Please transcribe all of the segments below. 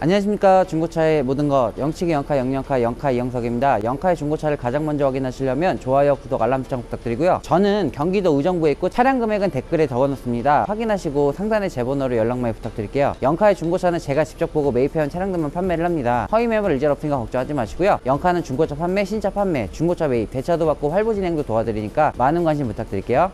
안녕하십니까. 중고차의 모든 것. 영치기 영카 영영카 영카 이영석입니다. 영카의 중고차를 가장 먼저 확인하시려면 좋아요 구독 알람 설정 부탁드리고요. 저는 경기도 의정부에 있고 차량 금액은 댓글에 적어놓습니다. 확인하시고 상단의 제 번호로 연락 많이 부탁드릴게요. 영카의 중고차는 제가 직접 보고 매입해온 차량들만 판매를 합니다. 허위 매물 일절 없으니까 걱정하지 마시고요. 영카는 중고차 판매 신차 판매 중고차 매입 대차도 받고 할부 진행도 도와드리니까 많은 관심 부탁드릴게요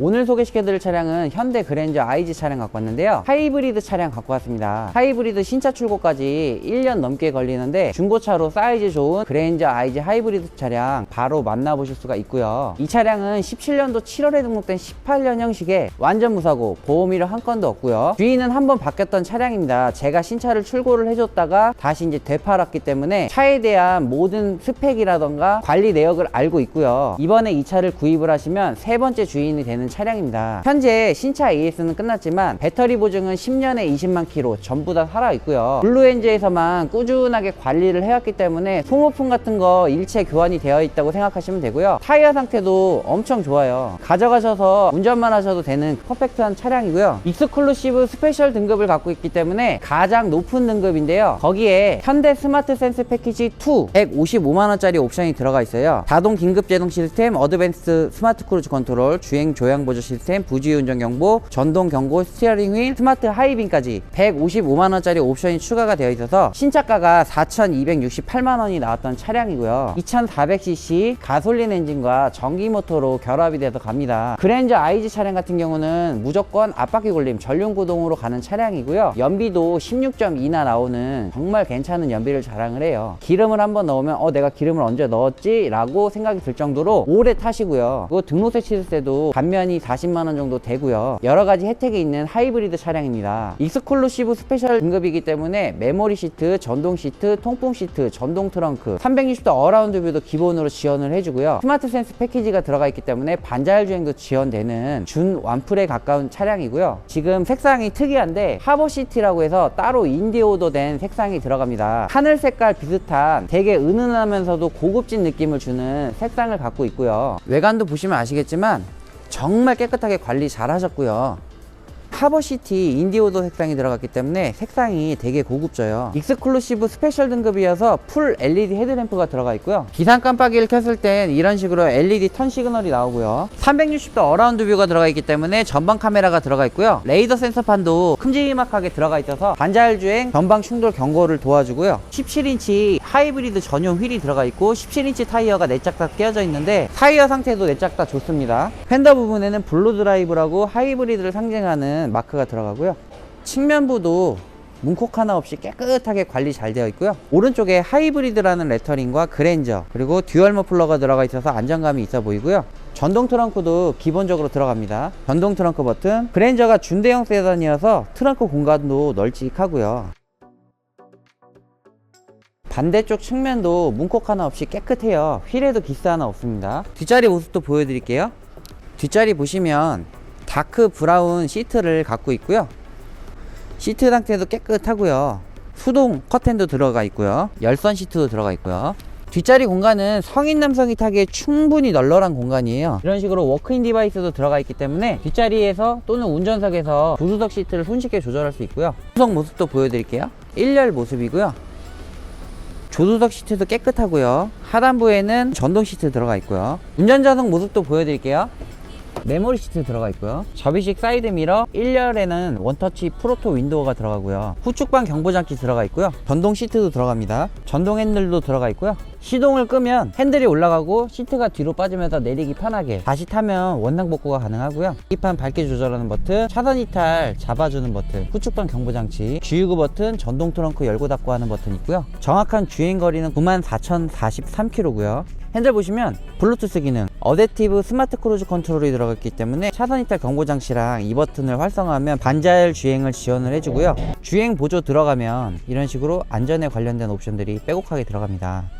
오늘 소개시켜드릴 차량은 현대 그랜저 IG 차량 갖고 왔는데요. 하이브리드 차량 갖고 왔습니다. 하이브리드 신차 출고까지 1년 넘게 걸리는데 중고차로 사이즈 좋은 그랜저 IG 하이브리드 차량 바로 만나보실 수가 있고요. 이 차량은 17년도 7월에 등록된 18년 형식에 완전 무사고 보험이료 한 건도 없고요. 주인은 한 번 바뀌었던 차량입니다. 제가 신차를 출고를 해줬다가 다시 이제 되팔았기 때문에 차에 대한 모든 스펙이라던가 관리 내역을 알고 있고요. 이번에 이 차를 구입을 하시면 세 번째 주인이 되는 차량입니다. 현재 신차 AS는 끝났지만 배터리 보증은 10년에 20만 킬로 전부 다 살아 있고요. 블루엔즈에서만 꾸준하게 관리를 해왔기 때문에 소모품 같은 거 일체 교환이 되어 있다고 생각하시면 되고요. 타이어 상태도 엄청 좋아요. 가져가셔서 운전만 하셔도 되는 퍼펙트한 차량이고요. 익스클루시브 스페셜 등급을 갖고 있기 때문에 가장 높은 등급인데요. 거기에 현대 스마트 센스 패키지 2 155만 원짜리 옵션이 들어가 있어요. 자동 긴급 제동 시스템, 어드밴스 스마트 크루즈 컨트롤, 주행 조향 보조 시스템, 부주의 운전 경보, 전동 경고, 스티어링 휠, 스마트 하이빔까지 155만 원짜리 옵션이 추가가 되어 있어서 신차가가 4,268만 원이 나왔던 차량이고요. 2,400cc 가솔린 엔진과 전기 모터로 결합이 돼서 갑니다. 그랜저 IG 차량 같은 경우는 무조건 앞바퀴 굴림 전륜 구동으로 가는 차량이고요. 연비도 16.2나 나오는 정말 괜찮은 연비를 자랑을 해요. 기름을 한번 넣으면 어 내가 기름을 언제 넣었지? 라고 생각이 들 정도로 오래 타시고요. 그리고 등록세 치를 때도 감면 이 40만 원 정도 되고요. 여러 가지 혜택이 있는 하이브리드 차량입니다. 익스클루시브 스페셜 등급이기 때문에 메모리 시트, 전동 시트, 통풍 시트, 전동 트렁크, 360도 어라운드 뷰도 기본으로 지원을 해주고요. 스마트 센스 패키지가 들어가 있기 때문에 반자율 주행도 지원되는 준 완풀에 가까운 차량이고요. 지금 색상이 특이한데 하버 시티라고 해서 따로 인디오도 된 색상이 들어갑니다. 하늘 색깔 비슷한 되게 은은하면서도 고급진 느낌을 주는 색상을 갖고 있고요. 외관도 보시면 아시겠지만 정말 깨끗하게 관리 잘 하셨고요. 하버시티 인디오도 색상이 들어갔기 때문에 색상이 되게 고급져요. 익스클루시브 스페셜 등급이어서 풀 LED 헤드램프가 들어가 있고요. 비상 깜빡이를 켰을 땐 이런 식으로 LED 턴 시그널이 나오고요. 360도 어라운드 뷰가 들어가 있기 때문에 전방 카메라가 들어가 있고요. 레이더 센서판도 큼지막하게 들어가 있어서 반자율 주행, 전방 충돌 경고를 도와주고요. 17인치 하이브리드 전용 휠이 들어가 있고 17인치 타이어가 4짝 다 끼어져 있는데 타이어 상태도 4짝 다 좋습니다. 펜더 부분에는 블루 드라이브라고 하이브리드를 상징하는 마크가 들어가고요. 측면부도 문콕 하나 없이 깨끗하게 관리 잘 되어 있고요. 오른쪽에 하이브리드라는 레터링과 그랜저 그리고 듀얼 머플러가 들어가 있어서 안정감이 있어 보이고요. 전동 트렁크도 기본적으로 들어갑니다. 전동 트렁크 버튼 그랜저가 준대형 세단이어서 트렁크 공간도 널찍하고요. 반대쪽 측면도 문콕 하나 없이 깨끗해요. 휠에도 기스 하나 없습니다. 뒷자리 모습도 보여드릴게요. 뒷자리 보시면 다크 브라운 시트를 갖고 있고요. 시트 상태도 깨끗하고요. 수동 커튼도 들어가 있고요. 열선 시트도 들어가 있고요. 뒷자리 공간은 성인 남성이 타기에 충분히 널널한 공간이에요. 이런 식으로 워크인 디바이스도 들어가 있기 때문에 뒷자리에서 또는 운전석에서 부수석 시트를 손쉽게 조절할 수 있고요. 조수석 모습도 보여드릴게요. 1열 모습이고요. 조수석 시트도 깨끗하고요. 하단부에는 전동 시트 들어가 있고요. 운전자석 모습도 보여드릴게요. 메모리 시트 들어가 있고요. 접이식 사이드 미러 1열에는 원터치 프로토 윈도우가 들어가고요. 후측방 경보장치 들어가 있고요. 전동 시트도 들어갑니다. 전동 핸들도 들어가 있고요. 시동을 끄면 핸들이 올라가고 시트가 뒤로 빠지면서 내리기 편하게 다시 타면 원상 복구가 가능하고요. 이판 밝기 조절하는 버튼, 차선 이탈 잡아주는 버튼, 후측방 경보장치, 주유구 버튼, 전동 트렁크 열고 닫고 하는 버튼 있고요. 정확한 주행 거리는 94,043km고요. 핸들 보시면 블루투스 기능, 어댑티브 스마트 크루즈 컨트롤이 들어갔기 때문에 차선 이탈 경고 장치랑 이 버튼을 활성화하면 반자율 주행을 지원을 해주고요. 주행 보조 들어가면 이런 식으로 안전에 관련된 옵션들이 빼곡하게 들어갑니다.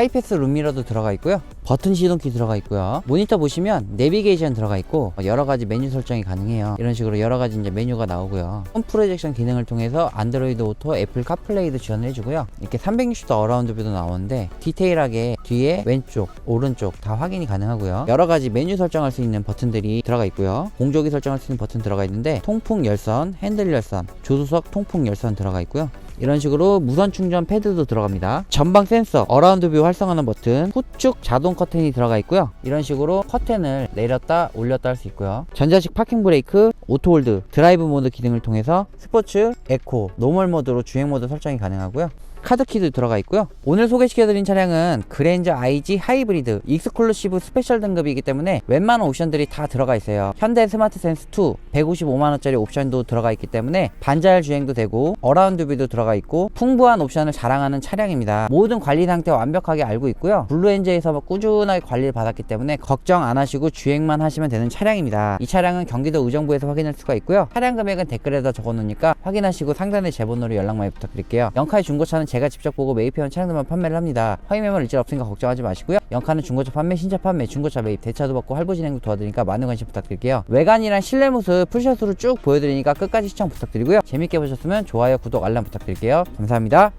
하이패스 룸미러도 들어가 있고요. 버튼 시동키 들어가 있고요. 모니터 보시면 내비게이션 들어가 있고 여러 가지 메뉴 설정이 가능해요. 이런 식으로 여러 가지 이제 메뉴가 나오고요. 홈 프로젝션 기능을 통해서 안드로이드 오토, 애플 카플레이도 지원을 해주고요. 이렇게 360도 어라운드 뷰도 나오는데 디테일하게 뒤에 왼쪽, 오른쪽 다 확인이 가능하고요. 여러 가지 메뉴 설정할 수 있는 버튼들이 들어가 있고요. 공조기 설정할 수 있는 버튼 들어가 있는데 통풍 열선, 핸들 열선, 조수석 통풍 열선 들어가 있고요. 이런 식으로 무선 충전 패드도 들어갑니다. 전방 센서, 어라운드 뷰 활성화하는 버튼, 후축 자동 커튼이 들어가 있고요. 이런 식으로 커튼을 내렸다 올렸다 할 수 있고요. 전자식 파킹 브레이크, 오토홀드, 드라이브 모드 기능을 통해서 스포츠, 에코, 노멀 모드로 주행 모드 설정이 가능하고요. 카드키도 들어가 있고요. 오늘 소개시켜드린 차량은 그랜저 IG 하이브리드 익스클루시브 스페셜 등급이기 때문에 웬만한 옵션들이 다 들어가 있어요. 현대 스마트 센스 2 155만원짜리 옵션도 들어가 있기 때문에 반자율 주행도 되고 어라운드 뷰도 들어가 있고 풍부한 옵션을 자랑하는 차량입니다. 모든 관리 상태 완벽하게 알고 있고요. 블루엔즈에서 꾸준하게 관리를 받았기 때문에 걱정 안 하시고 주행만 하시면 되는 차량입니다. 이 차량은 경기도 의정부에서 확인할 수가 있고요. 차량 금액은 댓글에다 적어놓으니까 확인하시고 상단의 제 번호로 연락 많이 부탁드릴게요. 영카의 중고차는 제가 직접 보고 매입해온 차량들만 판매를 합니다. 허위 매물 일절 없으니까 걱정하지 마시고요. 영카는 중고차 판매, 신차 판매, 중고차 매입, 대차도 받고 할부 진행도 도와드리니까 많은 관심 부탁드릴게요. 외관이랑 실내 모습 풀샷으로 쭉 보여드리니까 끝까지 시청 부탁드리고요. 재밌게 보셨으면 좋아요, 구독, 알람 부탁드릴게요. 감사합니다.